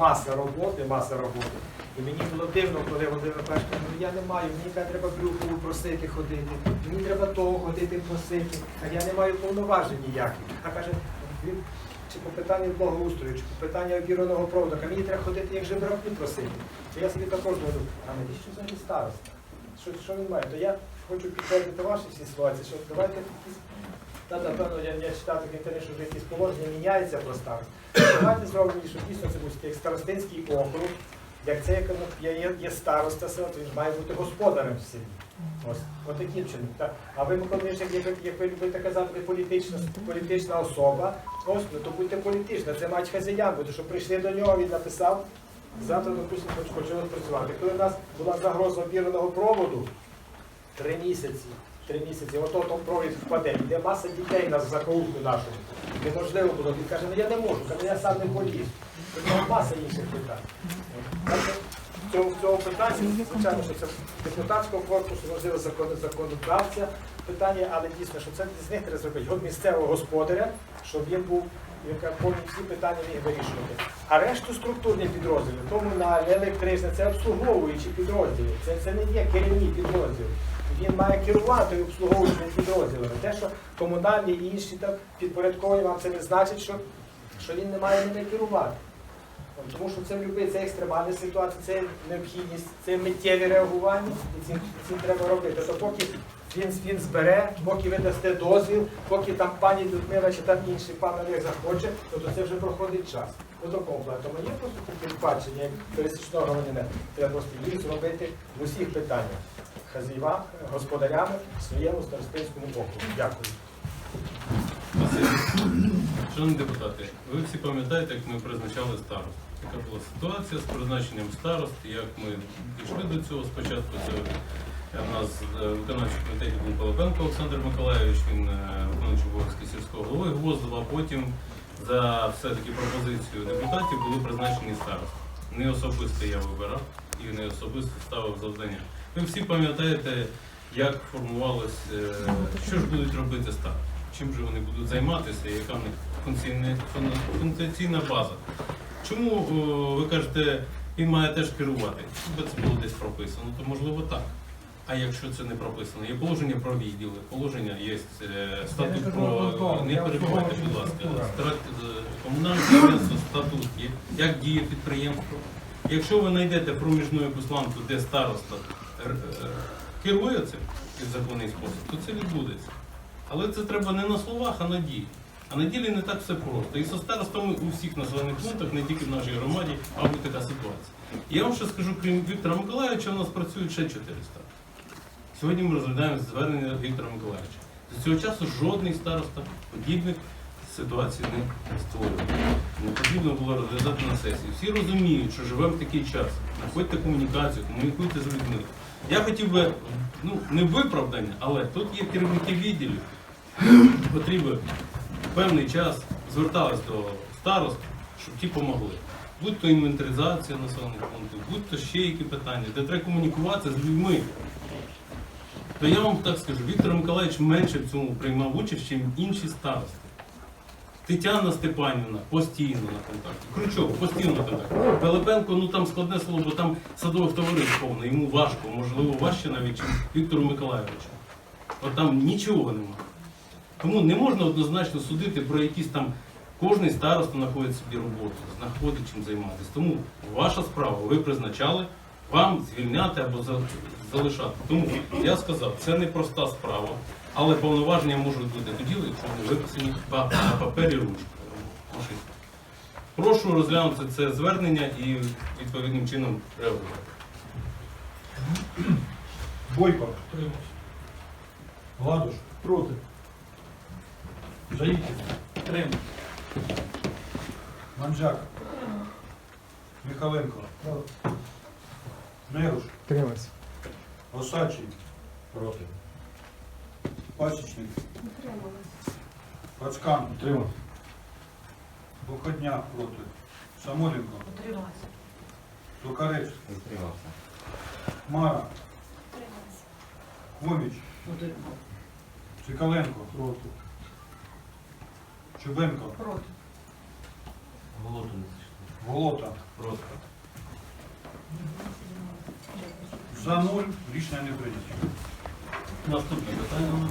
Маса роботи, маса роботи. І мені було дивно, коли Володимир каже, ну я не маю, мені треба Брюхову просити ходити, мені треба того ходити просити, а я не маю повноважень ніяких. А каже, чи по питанню благоустрою, чи по питанню обіраного проводу, а мені треба ходити як жебраки просити. То я собі також думаю, а мені що взагалі староста? Що, що він має? То я хочу підтвердити ваші всі ситуації, що давайте якісь та, напевно, я, я читав таке інтернет, що вже якісь положення міняються про старост. Давайте зробимо, щоб дійсно це був як старостинський округ, як це як ну, є, є, староста села, то він має бути господарем в селі. Ось, от таким чином. Так. А ви, Микола як, як, як ви любите казати, політична, політична особа, ось, ну, то будьте політична, це мають хазяян бути, що прийшли до нього, він написав, завтра, допустимо, почали працювати. Коли в нас була загроза обірного проводу, Три місяці. Три місяці. Ото то провід впаде. Йде маса дітей на закоулку нашу. Неможливо було. Він каже, ну я не можу, каже, я сам не поліз. Тобто маса інших питань. В цьому, питанні, звичайно, що це депутатського корпусу, можливо, закон, законодавця питання, але дійсно, що це з них треба зробити от місцевого господаря, щоб він був, яка всі питання міг вирішувати. А решту структурні підрозділи, комунальні, електричні, це обслуговуючі підрозділи. Це, це не є керівні підрозділи. Він має керувати обслуговуючими підрозділами. Те, що комунальні і інші там підпорядковані вам це не значить, що, що він не має ними керувати. Тому що це любить, це екстремальна ситуація, це необхідність, це миттєві реагування, і цим, цим треба робити. То поки він, він збере, поки ви дасте дозвіл, поки там пані Людмила чи там інший пан Олег захоче, то, то це вже проходить час. У такому плані. Тому є просто таке бачення, як пересічного громадянина. Треба просто їх зробити в усіх питаннях. Хазяєва, господарями в своєму старостинському округу. Дякую. Шановні депутати, ви всі пам'ятаєте, як ми призначали старост. Яка була ситуація з призначенням старост, як ми дійшли до цього. Спочатку це е, в нас е, виконавчому комітеті був Пилипенко Олександр Миколайович, він е, виконуючий обов'язки сільського голови Гвоздова, потім за все-таки пропозицію депутатів були призначені старости. Не особисто я вибирав і не особисто ставив завдання. Ви всі пам'ятаєте, як формувалось, е, що ж будуть робити старости чим же вони будуть займатися, яка в них функційна, база. Чому ви кажете, він має теж керувати? Якби це було десь прописано, то можливо так. А якщо це не прописано, є положення про відділи, положення є е, статут про не перебувайте, будь ласка, е, комунальне підприємство, статут є, як діє підприємство. Якщо ви знайдете проміжну якусь ланку, де староста е, керує цим в законний спосіб, то це відбудеться. Але це треба не на словах, а на ділі. А на ділі не так все просто. І со старостами у всіх населених пунктах, не тільки в нашій громаді, мабуть, така ситуація. І я вам ще скажу, крім Віктора Миколаївича, у нас працюють ще 400. Сьогодні ми розглядаємо звернення Віктора Миколаївича. З цього часу жодний староста подібних ситуацій не створював. Не потрібно було розглядати на сесії. Всі розуміють, що живемо в такий час. Знаходьте комунікацію, комунікуйте з людьми. Я хотів би, ну, не виправдання, але тут є керівники відділів, в певний час звертались до старост, щоб ті допомогли. Будь то інвентаризація населених пунктів, будь то ще які питання, де треба комунікувати з людьми. То я вам так скажу, Віктор Миколаївич менше в цьому приймав участь, ніж інші старости. Тетяна Степанівна постійно на контакті. Крючок постійно на контакті. Пилипенко, ну там складне слово, бо там садових товариств повно, йому важко, можливо, важче навіть, ніж Віктору Миколаївичу. От там нічого немає. Тому не можна однозначно судити про якісь там. Кожний староста знаходить собі роботу, знаходить чим займатися. Тому ваша справа, ви призначали вам звільняти або залишати. Тому я сказав, це не проста справа, але повноваження можуть бути тоді, якщо вони виписані на папері ручкою. Прошу розглянути це звернення і відповідним чином реагувати. Бойко. Гладуш. Проти. Заїкін. Манжак. Михаленко. Неруш. Тримайся. Осадчий. Проти. Пасічник. Пацкан. Утримав. Походня проти. Самоленко. Утрималася. Токарець. Утримався. Мара. Утрималася. Хоміч. Утрималася. Цикаленко. Проти. Чубенко. Проти. Голоду Голота. Проти. За нуль. Рішення не прийнято. Наступне питання.